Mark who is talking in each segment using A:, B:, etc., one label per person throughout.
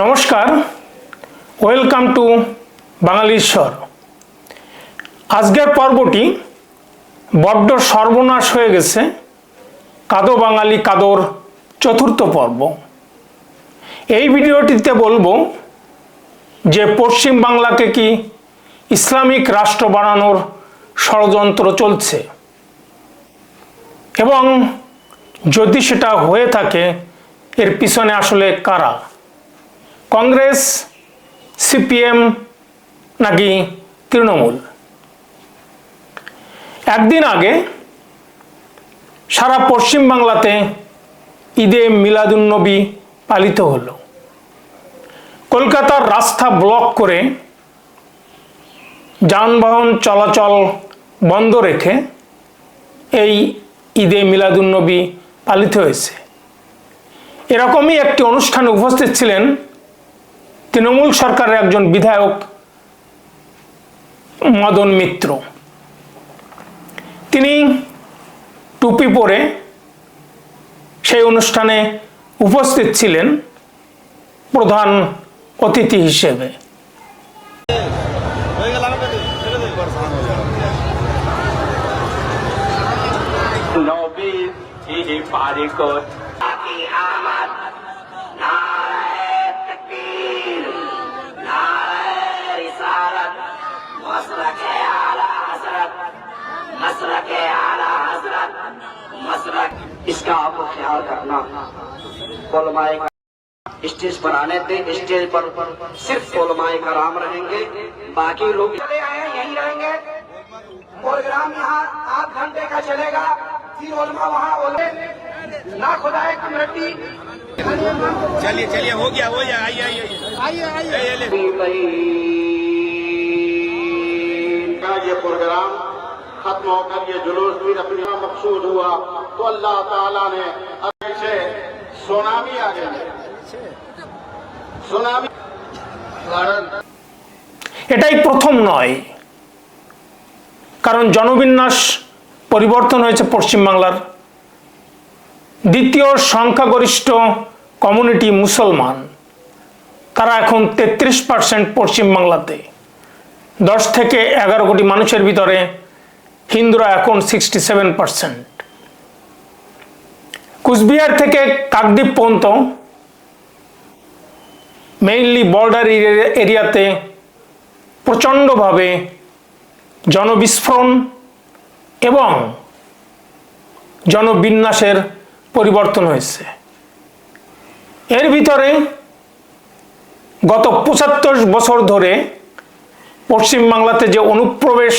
A: নমস্কার। Welcome to বাঙালিশ্বর আজকের পর্বটি বড্ড সর্বনাশ হয়ে গেছে কাদো বাঙালি কাদোর চতুর্থ পর্ব। এই ভিডিওটিতে বলব যে পশ্চিম বাংলাকে কি ইসলামিক রাষ্ট্র বানানোর ষড়যন্ত্র চলছে এবং যদি সেটা হয়ে থাকে, এর পিছনে আসলে কারা? কংগ্রেস, সিপিএম নাকি তৃণমূল? একদিন আগে সারা পশ্চিম বাংলাতে ঈদে মিলাদুন্নবী পালিত হলো। কলকাতার রাস্তা ব্লক করে যানবাহন চলাচল বন্ধ রেখে এই ঈদে মিলাদুন্নবী পালিত হয়েছে। এরকমই একটি অনুষ্ঠানে উপস্থিত ছিলেন তৃণমূল সরকারের একজন বিধায়ক মদন মিত্র। তিনি টুপি পরে সেই অনুষ্ঠানে উপস্থিত ছিলেন প্রধান অতিথি হিসেবে।
B: নবী
C: इसका आपको ख्याल करना। उलमाए स्टेज पर आने थे स्टेज पर सिर्फ़ उलमाए कराम रहेंगे बाकी लोग चले आए हैं, यहीं रहेंगे। प्रोग्राम यहाँ आठ घंटे का चलेगा। फिर उलमा वहाँ बोले ना खुदाए कमेटी
D: चलिए चलिए हो गया हो गया आइए आइए। आइए आइए।
E: का ये प्रोग्राम खत्म होकर ये जुलूस भी अपनी मकसूद हुआ तो अल्लाह ताला ने अभी से सुनामी आ गई सुनामी
A: এটাই প্রথম নয় কারণ জনবিন্যাস পরিবর্তন হয়েছে পশ্চিমবাংলার দ্বিতীয় সংখ্যাগরিষ্ঠ কমিউনিটি মুসলমান তারা এখন তেত্রিশ পার্সেন্ট পশ্চিমবাংলাতে দশ থেকে এগারো কোটি মানুষের ভিতরে হিন্দুরা এখন সিক্সটি সেভেন পার্সেন্ট কুচবিহার থেকে কাকদ্বীপ পর্যন্ত মেইনলি বর্ডার এরিয়াতে প্রচণ্ডভাবে জনবিস্ফোরণ এবং জনবিন্যাসের পরিবর্তন হয়েছে। এর ভিতরে গত পঁচাত্তর বছর ধরে পশ্চিমবাংলাতে যে অনুপ্রবেশ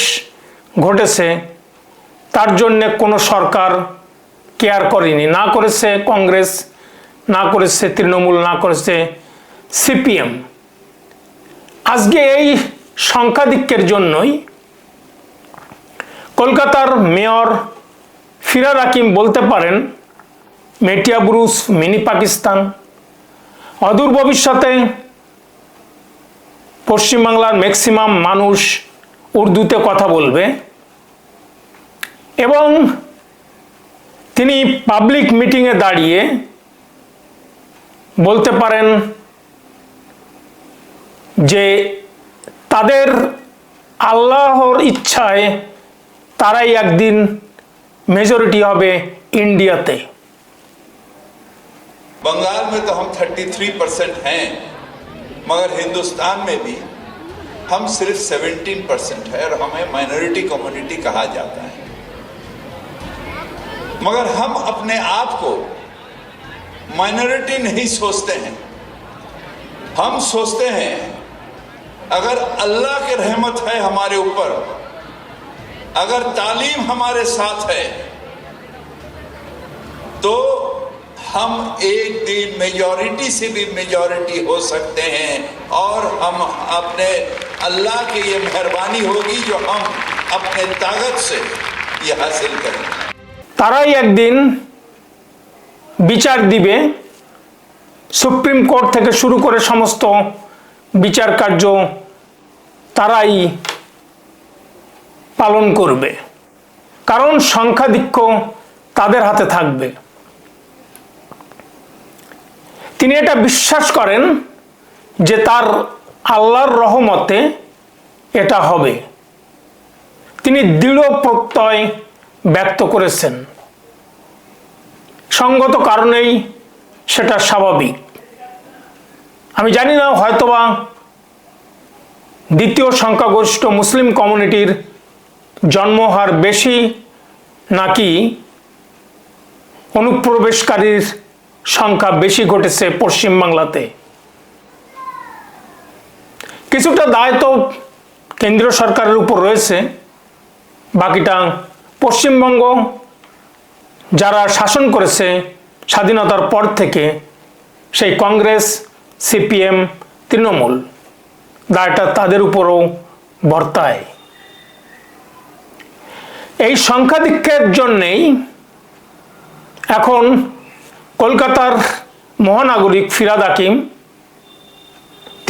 A: ঘটেছে, তার জন্যে কোনো সরকার কেয়ার করেনি। না করেছে কংগ্রেস, না করেছে তৃণমূল, না করেছে সিপিএম। আজকে এই সংখ্যাধিক্যের জন্যই কলকাতার মেয়র ফিরার হাকিম বলতে পারেন, মেটিয়া ব্রুস, মিনি পাকিস্তান। অদূর ভবিষ্যতে পশ্চিমবাংলার ম্যাক্সিমাম মানুষ উর্দুতে কথা বলবে এবং তিনি পাবলিক মিটিংয়ে দাঁড়িয়ে বলতে পারেন যে তাদের আল্লাহর ইচ্ছায় তারাই একদিন মেজরিটি হবে ইন্ডিয়াতে
D: बंगाल में तो हम 33 परसेंट हैं मगर हिंदुस्तान में भी हम सिर्फ़ 17 परसेंट है और हमें माइनॉरिटी कम्युनिटी कहा जाता है। मगर हम अपने आप को माइनॉरिटी नहीं सोचते हैं। हम सोचते हैं, अगर अल्लाह की रहमत है हमारे ऊपर, अगर तालीम हमारे साथ है तो हम एक दिन मेजॉरिटी से भी मेजॉरिटी हो सकते हैं और हम अपने अल्लाह की ये मेहरबानी होगी जो हम अपने ताकत से ये हासिल करें
A: তারাই একদিন বিচার দিবে সুপ্রিম কোর্ট থেকে শুরু করে সমস্ত বিচার কার্য তারাই পালন করবে কারণ সংখ্যাধিক্য তাদের হাতে থাকবে তিনি এটা বিশ্বাস করেন যে তার আল্লাহর রহমতে এটা হবে। তিনি দৃঢ় প্রত্যয় ব্যক্ত করেছেন। সঙ্গত কারণেই সেটা স্বাভাবিক। আমি জানি না, হয়তোবা দ্বিতীয় সংখ্যাগরিষ্ঠ মুসলিম কমিউনিটির জন্মহার বেশি নাকি অনুপ্রবেশকারীর সংখ্যা বেশি ঘটেছে পশ্চিমবাংলাতে। কিছুটা দায় তো কেন্দ্রীয় সরকারের উপর রয়েছে। বাকিটা পশ্চিমবঙ্গ যারা শাসন করেছে স্বাধীনতার পর থেকে, সেই কংগ্রেস, সিপিএম, তৃণমূল, দায়টা তাদের উপরও বর্তায়। এই সংখ্যাধিক্যের জন্যেই এখন কলকাতার মহানাগরিক ফিরাদ হাকিম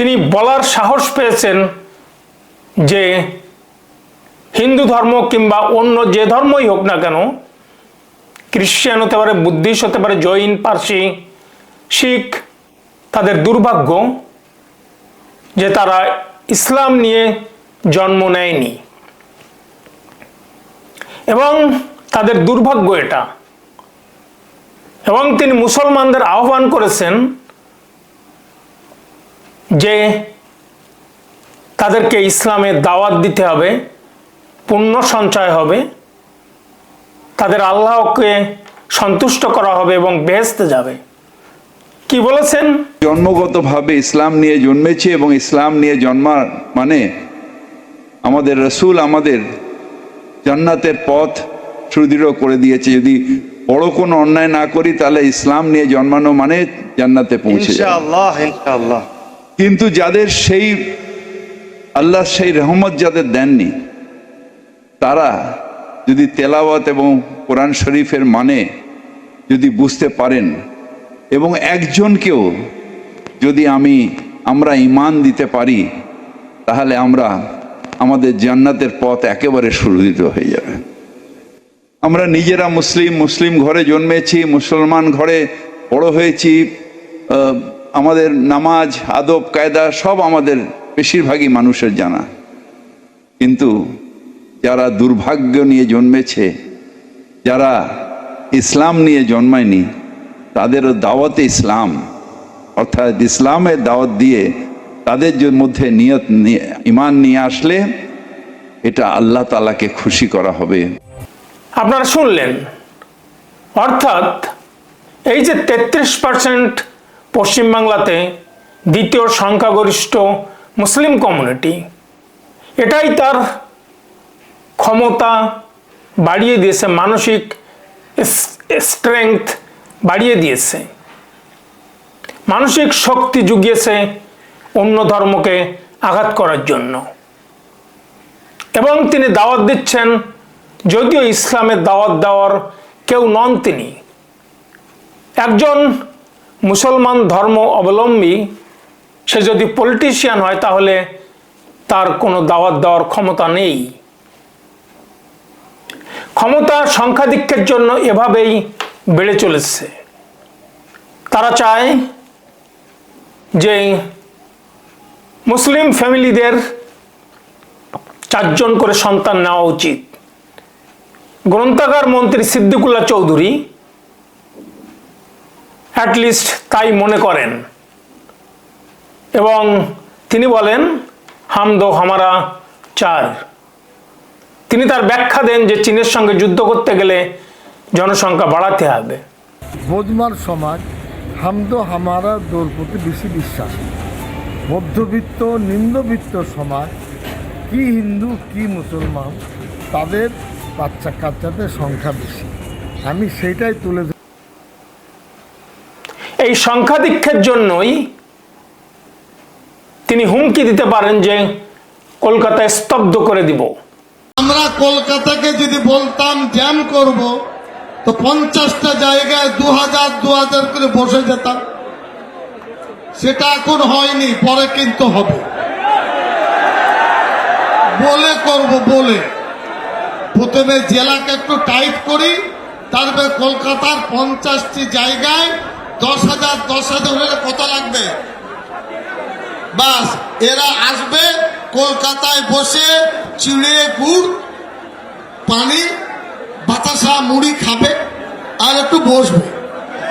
A: তিনি বলার সাহস পেয়েছেন যে হিন্দু ধর্ম কিংবা অন্য যে ধর্মই হোক না কেন খ্রিশ্চান হতে পারে, বুদ্ধিস্ট হতে পারে, জৈন, পার্সি, শিখ, তাদের দুর্ভাগ্য যে তারা ইসলাম নিয়ে জন্ম নেয়নি। এবং তাদের দুর্ভাগ্য এটা। এবং তিনি মুসলমানদের আহ্বান করেছেন যে তাদেরকে ইসলামের দাওয়াত দিতে হবে পুণ্য সঞ্চয় হবে তাদের আল্লাহকে সন্তুষ্ট করা হবে এবং বেহেস্তে যাবে। কি বলেছেন?
D: জন্মগতভাবে ইসলাম নিয়ে জন্মেছি এবং ইসলাম নিয়ে জন্মার মানে আমাদের রসুল আমাদের জান্নাতের পথ সুদৃঢ় করে দিয়েছে। যদি বড় কোনো অন্যায় না করি তাহলে ইসলাম নিয়ে জন্মানো মানে জান্নাতে পৌঁছে।
F: ইনশাআল্লাহ ইনশাআল্লাহ।
D: কিন্তু যাদের সেই, আল্লাহ সেই রহমত যাদের দেননি, তারা যদি তেলাওয়াত এবং কোরআন শরীফের মানে যদি বুঝতে পারেন এবং একজনকেও যদি আমি, আমরা ইমান দিতে পারি, তাহলে আমরা আমাদের জান্নাতের পথ একেবারে সুরুদিত হয়ে যাবে। আমরা নিজেরা মুসলিম মুসলিম ঘরে জন্মেছি, মুসলমান ঘরে বড় হয়েছি আমাদের নামাজ, আদব, কায়দা সব আমাদের বেশিরভাগই মানুষের জানা। কিন্তু যারা দুর্ভাগ্য নিয়ে জন্মেছে, যারা ইসলাম নিয়ে জন্মায়নি, তাদেরও দাওয়াতে ইসলাম। অর্থাৎ ইসলামের দাওয়াত দিয়ে তাদের মধ্যে নিয়ত নিয়ে- ইমান নিয়ে আসলে এটা আল্লাহ তালাকে খুশি করা হবে।
A: আপনারা শুনলেন? অর্থাৎ এই যে তেত্রিশ পার্সেন্ট পশ্চিমবাংলাতে দ্বিতীয় সংখ্যাগরিষ্ঠ মুসলিম কমিউনিটি। এটাই তার ক্ষমতা বাড়িয়ে দিয়েছে, মানসিক স্ট্রেংথ বাড়িয়ে দিয়েছে। মানসিক শক্তি জুগিয়েছে অন্য ধর্মকে আঘাত করার জন্য। এবং তিনি দাওয়াত দিচ্ছেন, যদিও ইসলামের দাওয়াত দেওয়ার কেউ নন তিনি। একজন মুসলমান ধর্ম অবলম্বী, সে যদি পলিটিশিয়ান হয়, তাহলে তার কোনো দাওয়াত দেওয়ার ক্ষমতা নেই। ক্ষমতা সংখ্যাধিক্যের জন্য এভাবেই বেড়ে চলেছে। তারা চায় যে মুসলিম ফ্যামিলিদের চারজন করে সন্তান নেওয়া উচিত। গ্রন্থাগার মন্ত্রী সিদ্দিকুল্লাহ চৌধুরী অ্যাটলিস্ট তাই মনে করেন। এবং তিনি বলেন, হাম দো হামারা চার। তিনি তার ব্যাখ্যা দেন যে চীনের সঙ্গে যুদ্ধ করতে গেলে জনসংখ্যা বাড়াতে হবে।
G: বোধমার সমাজ হামদো হামারা দোর প্রতি বেশি বিশ্বাস। মধ্যবিত্ত, নিম্নবিত্ত সমাজ, কি হিন্দু, কি মুসলমান, তাদের বাচ্চা কাচ্চাদের সংখ্যা বেশি। আমি সেইটাই তুলে।
A: এই সংখ্যাধিক্ষের জন্যই তিনি হুমকি দিতে পারেন যে কলকাতায় স্তব্ধ করে দিব।
H: আমরা কলকাতাকে যদি বলতাম জ্যাম করব, তো পঞ্চাশটা জায়গায় দু হাজার দু হাজার করে বসে যেতাম। সেটা এখন হয়নি, পরে কিন্তু হবে। বলে করব, বলে। প্রথমে জেলাকে একটু টাইট করি, তারপরে কলকাতার পঞ্চাশটি জায়গায় দশ হাজার দশ হাজার হলে কত লাগবে? বাস, এরা আসবে কলকাতায় বসে চিড়ে, গুড়, পানি, বাতাসা, মুড়ি খাবে আর একটু বসবে।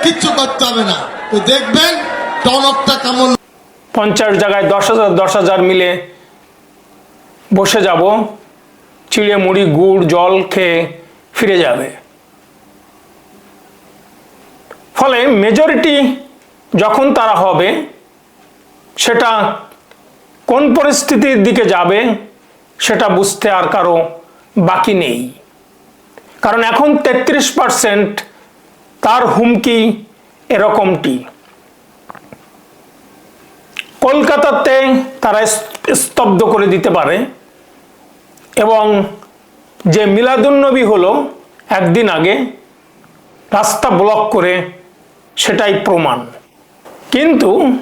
H: কিচ্ছু করতে হবে না। তো দেখবেন টনকটা কেমন
A: পঞ্চাশ জায়গায় দশ হাজার দশ হাজার মিলে বসে যাব, চিড়ে, মুড়ি, গুড়, জল খেয়ে ফিরে যাবে। ফলে মেজরিটি যখন তারা হবে, সেটা কোন পরিস্থিতির দিকে যাবে, সেটা বুঝতে আর কারও বাকি নেই। কারণ এখন তেত্রিশ পার্সেন্ট তার হুমকি এরকমটি। কলকাতাতে তারা স্তব্ধ করে দিতে পারে এবং যে মিলাদুন্নবী হলো, একদিন আগে রাস্তা ব্লক করে সেটাই প্রমাণ। কিন্তু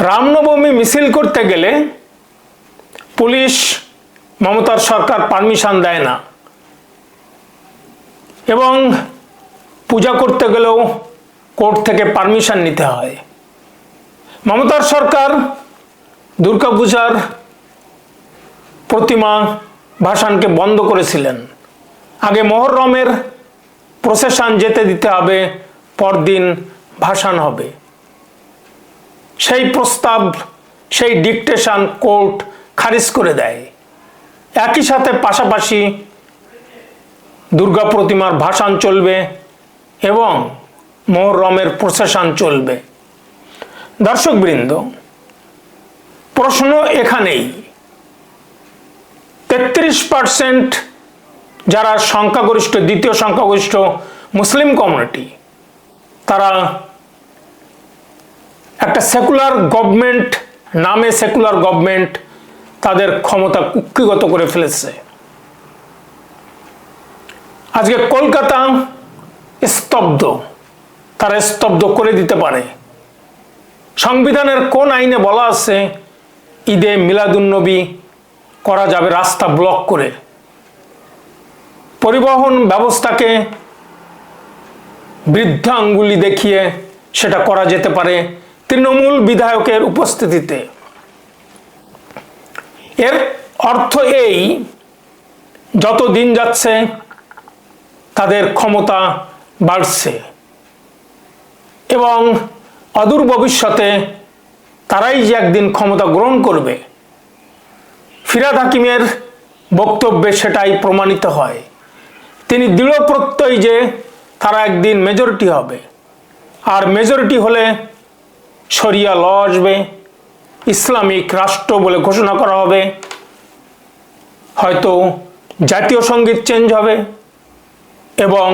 A: রামনবমী মিছিল করতে গেলে পুলিশ, মমতার সরকার পারমিশন দেয় না। এবং পূজা করতে গেলেও কোর্ট থেকে পারমিশন নিতে হয়। মমতার সরকার দুর্গাপূজার প্রতিমা ভাসানকে বন্ধ করেছিলেন। আগে মহরমের প্রসেশন যেতে দিতে হবে পরদিন ভাসান হবে। সেই প্রস্তাব, সেই ডিকটেশন কোর্ট খারিজ করে দেয়। একই সাথে পাশাপাশি দুর্গা প্রতিমার ভাসান চলবে এবং মহরমের প্রসেশন চলবে। দর্শকবৃন্দ, প্রশ্ন এখানেই। তেত্রিশ পার্সেন্ট যারা সংখ্যাগরিষ্ঠ, দ্বিতীয় সংখ্যাগরিষ্ঠ মুসলিম কমিউনিটি তারা একটা সেকুলার গভর্নমেন্ট নামে সেকুলার গভর্নমেন্ট তাদের ক্ষমতা কুক্ষিগত করে ফেলেছে। আজকে কলকাতা স্তব্ধ, তারা স্তব্ধ করে দিতে পারে। সংবিধানের কোন আইনে বলা আছে, ঈদে মিলাদুন্নবী করা যাবে রাস্তা ব্লক করে। পরিবহন ব্যবস্থাকে বৃদ্ধ আঙ্গুলি দেখিয়ে সেটা করা যেতে পারে তৃণমূল বিধায়কের উপস্থিতিতে। এর অর্থ এই, যত দিন যাচ্ছে তাদের ক্ষমতা বাড়ছে এবং অদূর ভবিষ্যতে তারাই যে একদিন ক্ষমতা গ্রহণ করবে, ফিরাদ হাকিমের বক্তব্যে সেটাই প্রমাণিত হয়। তিনি দৃঢ় প্রত্যয় যে তারা একদিন মেজরিটি হবে। আর মেজরিটি হলে শরিয়া ল আসবে ইসলামিক রাষ্ট্র বলে ঘোষণা করা হবে। হয়তো জাতীয় সংগীত চেঞ্জ হবে। এবং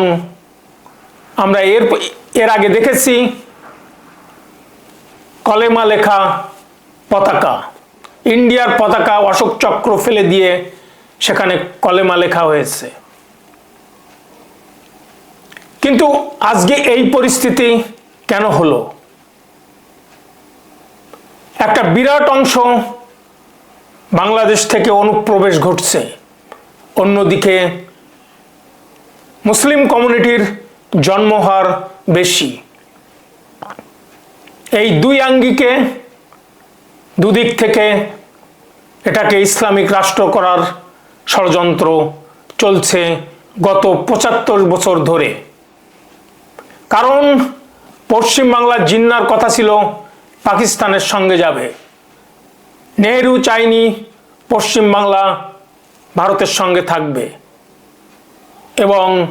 A: আমরা এর এর আগে দেখেছি কলেমা লেখা পতাকা। ইন্ডিয়ার পতাকা অশোক চক্র ফেলে দিয়ে সেখানে কলেমা লেখা হয়েছে। কিন্তু আজকে এই পরিস্থিতি কেন হলো? একটা বিরাট অংশ বাংলাদেশ থেকে অনুপ্রবেশ ঘটছে। অন্যদিকে মুসলিম কমিউনিটির জন্মহার বেশি। এই দুই আঙ্গিকে দুদিক থেকে এটাকে ইসলামিক রাষ্ট্র করার ষড়যন্ত্র চলছে গত পঁচাত্তর বছর ধরে। কারণ পশ্চিমবাংলার জিন্নার কথা ছিল, পাকিস্তানের সঙ্গে যাবে। নেহেরু চাইনি পশ্চিমবাংলা ভারতের সঙ্গে থাকবে। এবং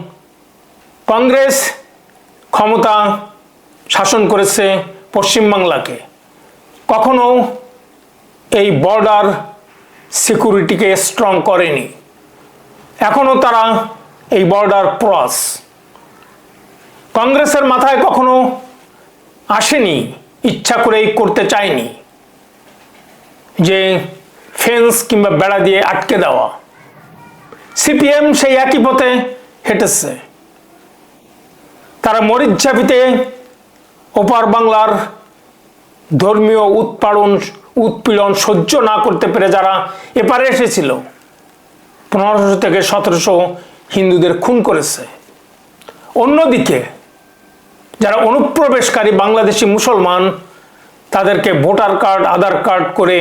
A: কংগ্রেস ক্ষমতা শাসন করেছে পশ্চিমবাংলাকে। কখনো এই বর্ডার সিকিউরিটিকে স্ট্রং করেনি। এখনও তারা এই বর্ডার ক্রস কংগ্রেসের মাথায় কখনো আসেনি, ইচ্ছা করেই করতে চায়নি যে ফেন্স কিংবা বেড়া দিয়ে আটকে দেওয়া। সিপিএম সেই একই পথে হেঁটেছে। তারা মরিচ্ছাপিতে ওপার বাংলার ধর্মীয় উৎপাদন উৎপীড়ন সহ্য না করতে পেরে যারা এপারে এসেছিল, পনেরোশো থেকে সতেরোশো হিন্দুদের খুন করেছে। অন্যদিকে যারা অনুপ্রবেশকারী বাংলাদেশি মুসলমান, তাদেরকে ভোটার কার্ড, আধার কার্ড করে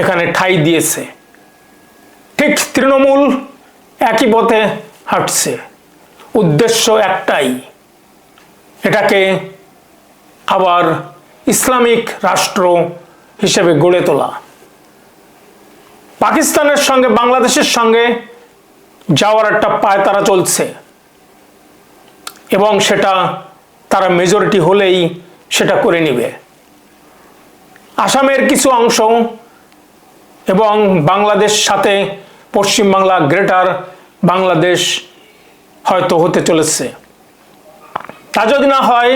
A: এখানে ঠাই দিয়েছে। ঠিক তৃণমূল একই পথে হাঁটছে। উদ্দেশ্য একটাই, এটাকে আবার ইসলামিক রাষ্ট্র হিসেবে গড়ে তোলা। পাকিস্তানের সঙ্গে, বাংলাদেশের সঙ্গে যাওয়ার একটা পায়তারা চলছে। এবং সেটা তারা মেজরিটি হলেই সেটা করে নিবে। আসামের কিছু অংশ এবং বাংলাদেশ সাথে পশ্চিমবাংলা গ্রেটার বাংলাদেশ হয়তো হতে চলেছে। তা যদি না হয়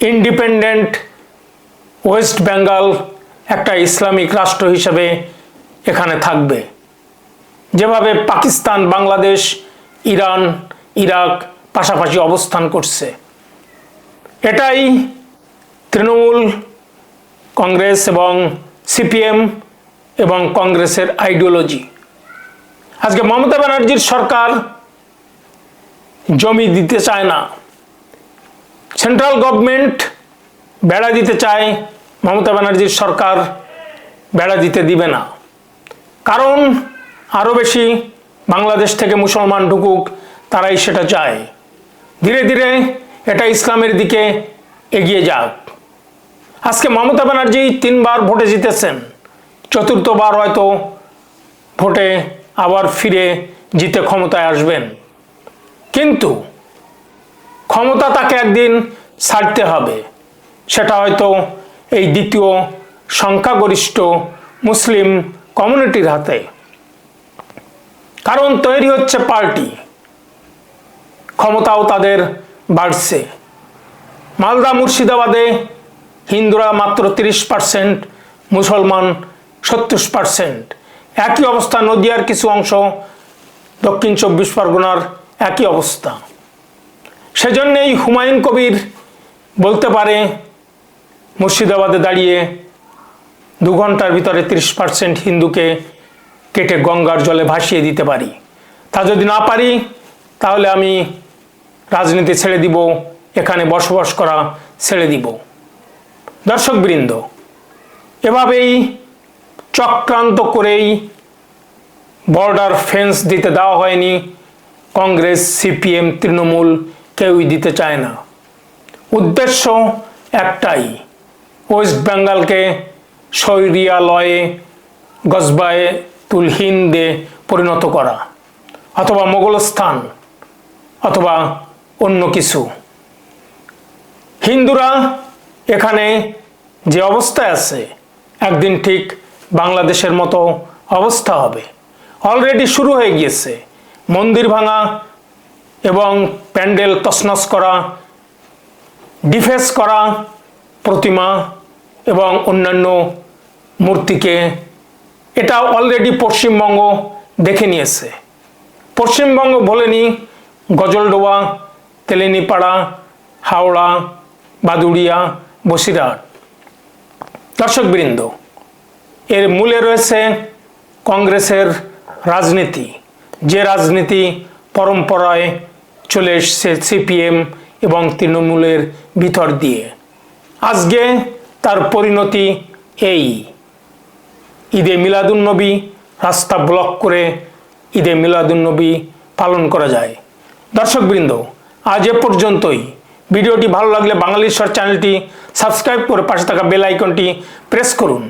A: ইন্ডিপেন্ডেন্ট ওয়েস্ট বেঙ্গল একটা ইসলামিক রাষ্ট্র হিসেবে এখানে থাকবে। যেভাবে পাকিস্তান, বাংলাদেশ, ইরান, ইরাক পাশাপাশি অবস্থান করছে। এটাই তৃণমূল কংগ্রেস এবং সিপিএম এবং কংগ্রেসের আইডিওলজি আজকে মমতা ব্যানার্জির সরকার জমি দিতে চায় না। সেন্ট্রাল গভর্নমেন্ট বেড়া দিতে চায়, মমতা ব্যানার্জির সরকার বেড়া দিতে দিবে না। কারণ আরও বেশি বাংলাদেশ থেকে মুসলমান ঢুকুক, তারাই সেটা চায়। ধীরে ধীরে এটা ইসলামের দিকে এগিয়ে যাক। আজকে মমতা ব্যানার্জি তিনবার ভোটে জিতেছেন। চতুর্থবার হয়তো ভোটে আবার ফিরে জিতে ক্ষমতায় আসবেন। কিন্তু ক্ষমতা তাকে একদিন ছাড়তে হবে। সেটা হয়তো এই দ্বিতীয় সংখ্যাগরিষ্ঠ মুসলিম কমিউনিটির হাতে। কারণ তৈরি হচ্ছে পার্টি। ক্ষমতাও তাদের বাড়ছে। মালদা মুর্শিদাবাদে হিন্দুরা মাত্র তিরিশ পার্সেন্ট মুসলমান সত্তর পার্সেন্ট একই অবস্থা নদিয়ার কিছু অংশ, দক্ষিণ চব্বিশ পরগনার একই অবস্থা। সেজন্যেই হুমায়ুন কবির বলতে পারে, মুর্শিদাবাদে দাঁড়িয়ে দু ঘণ্টার ভিতরে তিরিশ পার্সেন্ট হিন্দুকে কেটে গঙ্গার জলে ভাসিয়ে দিতে পারি। তা যদি না পারি, তাহলে আমি রাজনীতি ছেড়ে দিব, এখানে বসবাস করা ছেড়ে দিব। দর্শকবৃন্দ, এভাবেই চক্রান্ত করেই বর্ডার ফেন্স দিতে দেওয়া হয়নি, কংগ্রেস, সিপিএম, তৃণমূল কেউই দিতে চায় না। উদ্দেশ্য একটাই, ওয়েস্ট বেঙ্গলকে শৈরিয়ালয়ে গজবায়ে তুলহিন্দে পরিণত করা, অথবা মোগলস্থান অথবা অন্য কিছু। হিন্দুরা এখানে যে অবস্থায় আছে, একদিন ঠিক বাংলাদেশের মতো অবস্থা হবে। অলরেডি শুরু হয়ে গিয়েছে। মন্দির ভাঙা এবং প্যান্ডেল তছনছ করা ডিফেস করা প্রতিমা এবং অন্যান্য মূর্তিকে এটা অলরেডি পশ্চিমবঙ্গ দেখে নিয়েছে। পশ্চিমবঙ্গ বলেনি, গজলডোবা তেলেনিপাড়া, হাওড়া, বাদুড়িয়া, বসিরহাট। দর্শকবৃন্দ, এর মূলে রয়েছে কংগ্রেসের রাজনীতি। যে রাজনীতি পরম্পরায় চলে এসছে সিপিএম এবং তৃণমূলের ভিতর দিয়ে। আজকে তার পরিণতি এই। ঈদে মিলাদুন্নবী রাস্তা ব্লক করে ঈদে মিলাদুন্নবী পালন করা যায়। দর্শকবৃন্দ আজ এ পর্যন্তই। ভিডিওটি ভালো লাগলে বাঙালিশ্বর চ্যানেলটি সাবস্ক্রাইব করে পাশে থাকা বেল আইকনটি প্রেস করুন।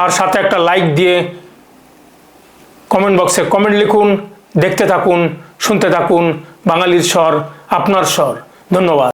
A: আর সাথে একটা লাইক দিয়ে কমেন্ট বক্সে কমেন্ট লিখুন, দেখতে থাকুন, শুনতে থাকুন বাঙালির স্বর আপনার স্বর। ধন্যবাদ।